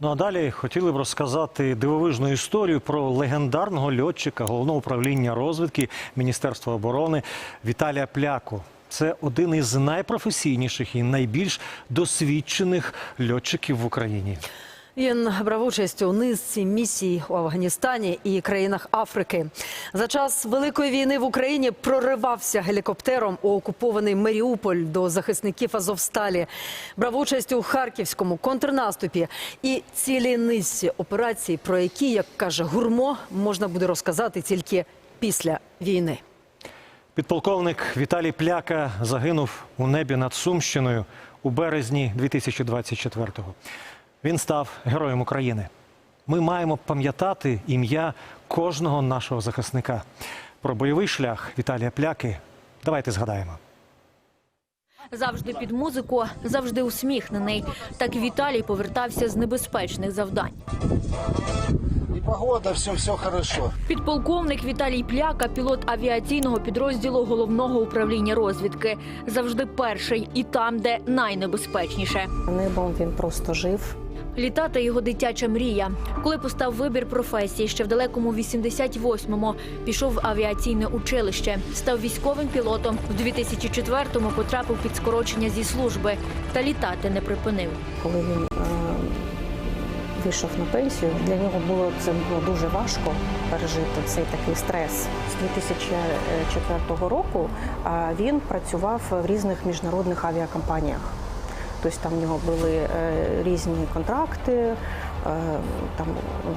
Ну а далі хотіли б розказати дивовижну історію про легендарного льотчика головного управління розвідки Міністерства оборони Віталія Пляку. Це один із найпрофесійніших і найбільш досвідчених льотчиків в Україні. Він брав участь у низці місій у Афганістані і країнах Африки. За час великої війни в Україні проривався гелікоптером у окупований Маріуполь до захисників Азовсталі. Брав участь у харківському контрнаступі і цілій низці операцій, про які, як каже гурмо, можна буде розказати тільки після війни. Підполковник Віталій Пляка загинув у небі над Сумщиною у березні 2024-го. Він став героєм України. Ми маємо пам'ятати ім'я кожного нашого захисника. Про бойовий шлях Віталія Пляки давайте згадаємо. Завжди під музику, завжди усміхнений. Так Віталій повертався з небезпечних завдань. И погода, все, все хорошо. Підполковник Віталій Пляка, пілот авіаційного підрозділу головного управління розвідки, завжди перший і там, де найнебезпечніше. Небом він просто жив. Літати його дитяча мрія. Коли постав вибір професії, ще в далекому 88-му пішов в авіаційне училище, став військовим пілотом. В 2004-му потрапив під скорочення зі служби та літати не припинив. Коли він е, вийшов на пенсію, для нього було це було дуже важко пережити цей такий стрес. З 2004 року він працював в різних міжнародних авіакомпаніях. Тобто там в нього були е, різні контракти там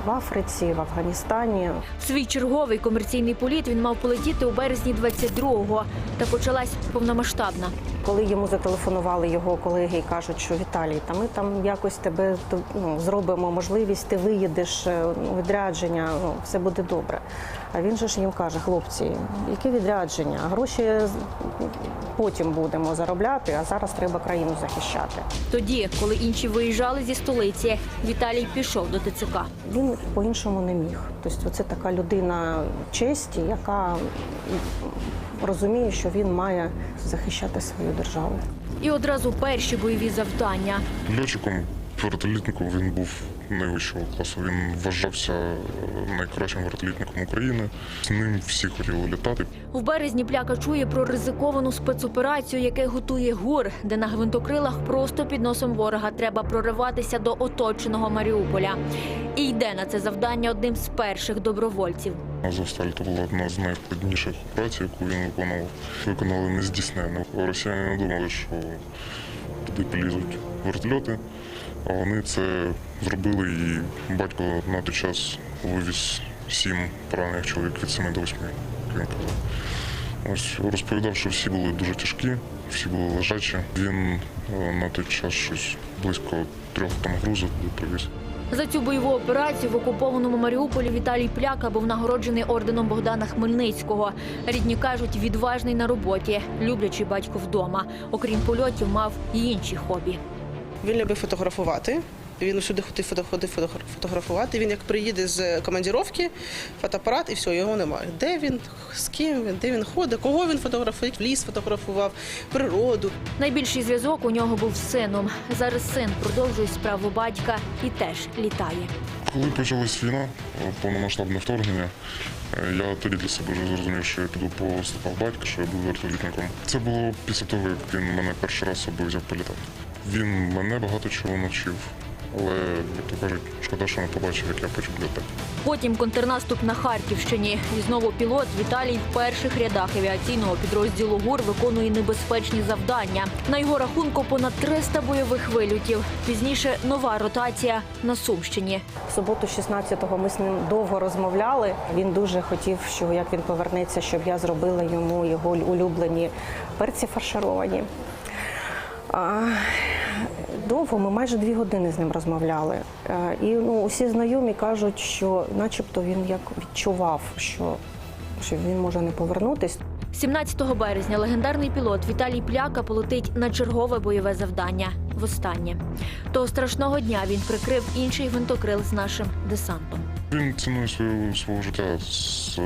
в Африці, в Афганістані. Свій черговий комерційний політ він мав полетіти у березні 22-го, та почалась повномасштабна. Коли йому зателефонували його колеги і кажуть, що Віталій, та ми там якось тебе ну, зробимо можливість, ти виїдеш е, відрядження, ну все буде добре. А він же ж їм каже, хлопці, яке відрядження? Гроші потім будемо заробляти, а зараз треба країну захищати. Тоді, коли інші виїжджали зі столиці, Віталій пішов до ТЦК. Він по-іншому не міг. Тобто, це така людина честі, яка розуміє, що він має захищати свою державу. І одразу перші бойові завдання. Льотчиком вертолітником він був найвищого класу. Він вважався е, найкращим вертолітником України. З ним всі хотіли літати. В березні пляка чує про ризиковану спецоперацію, яке готує ГУР, де на гвинтокрилах просто під носом ворога треба прориватися до оточеного Маріуполя. І йде на це завдання одним з перших добровольців. Азовсталь це була одна з найскладніших операцій, яку він виконував. Виконали нездійсненно. Росіяни не думали, що туди полізуть вертольоти. А вони це зробили, і батько на той час вивіз сім поранених чоловік від 7 до 8, як він казав. Ось розповідав, що всі були дуже тяжкі, всі були лежачі. Він е, на той час щось близько трьох там грузок привіз. За цю бойову операцію в окупованому Маріуполі Віталій Пляка був нагороджений орденом Богдана Хмельницького. Рідні кажуть, відважний на роботі, люблячий батько вдома. Окрім польотів, мав і інші хобі. Він любив фотографувати. Він усюди ходив, фото- ходив фотографувати. Він як приїде з командіровки, фотоапарат і все, його немає. Де він, з ким він, де він ходить, кого він фотографує, ліс фотографував, природу. Найбільший зв'язок у нього був з сином. Зараз син продовжує справу батька і теж літає. Коли почалась війна, е, повномасштабне вторгнення, е, я тоді для себе вже зрозумів, що я піду по стопах батька, що я буду вертолітником. Це було після того, як він мене перший раз собою взяв політати. Він мене багато чого навчив, але, як то кажуть, шкода, що не побачив, як я почав літати. Потім контрнаступ на Харківщині. І знову пілот Віталій в перших рядах авіаційного підрозділу ГУР виконує небезпечні завдання. На його рахунку понад 300 бойових вильотів. Пізніше нова ротація на Сумщині. В суботу, 16-го, ми з ним довго розмовляли. Він дуже хотів, що як він повернеться, щоб я зробила йому його улюблені перці фаршировані. А, Довго ми майже дві години з ним розмовляли. Е, І ну, усі знайомі кажуть, що начебто він як відчував, що, що він може не повернутись. 17 березня легендарний пілот Віталій Пляка полетить на чергове бойове завдання. Востаннє того страшного дня він прикрив інший гвинтокрил з нашим десантом. Він ціною свого, свого життя з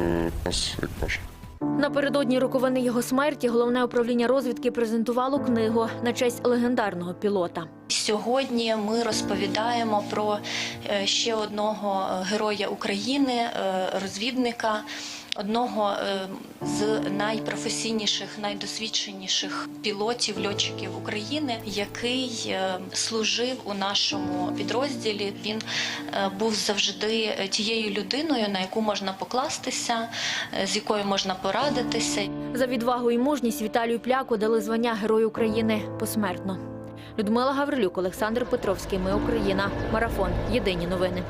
нас екіпаж. Напередодні роковини його смерті головне управління розвідки презентувало книгу на честь легендарного пілота. Сьогодні ми розповідаємо про е, ще одного е, героя України, е, розвідника, одного е, з найпрофесійніших, найдосвідченіших пілотів, льотчиків України, який е, служив у нашому підрозділі. Він е, був завжди тією людиною, на яку можна покластися, з якою можна порадитися. За відвагу і мужність Віталію Пляку дали звання Герой України посмертно. Людмила Гаврилюк, Олександр Петровський. Ми Україна. Марафон. Єдині новини.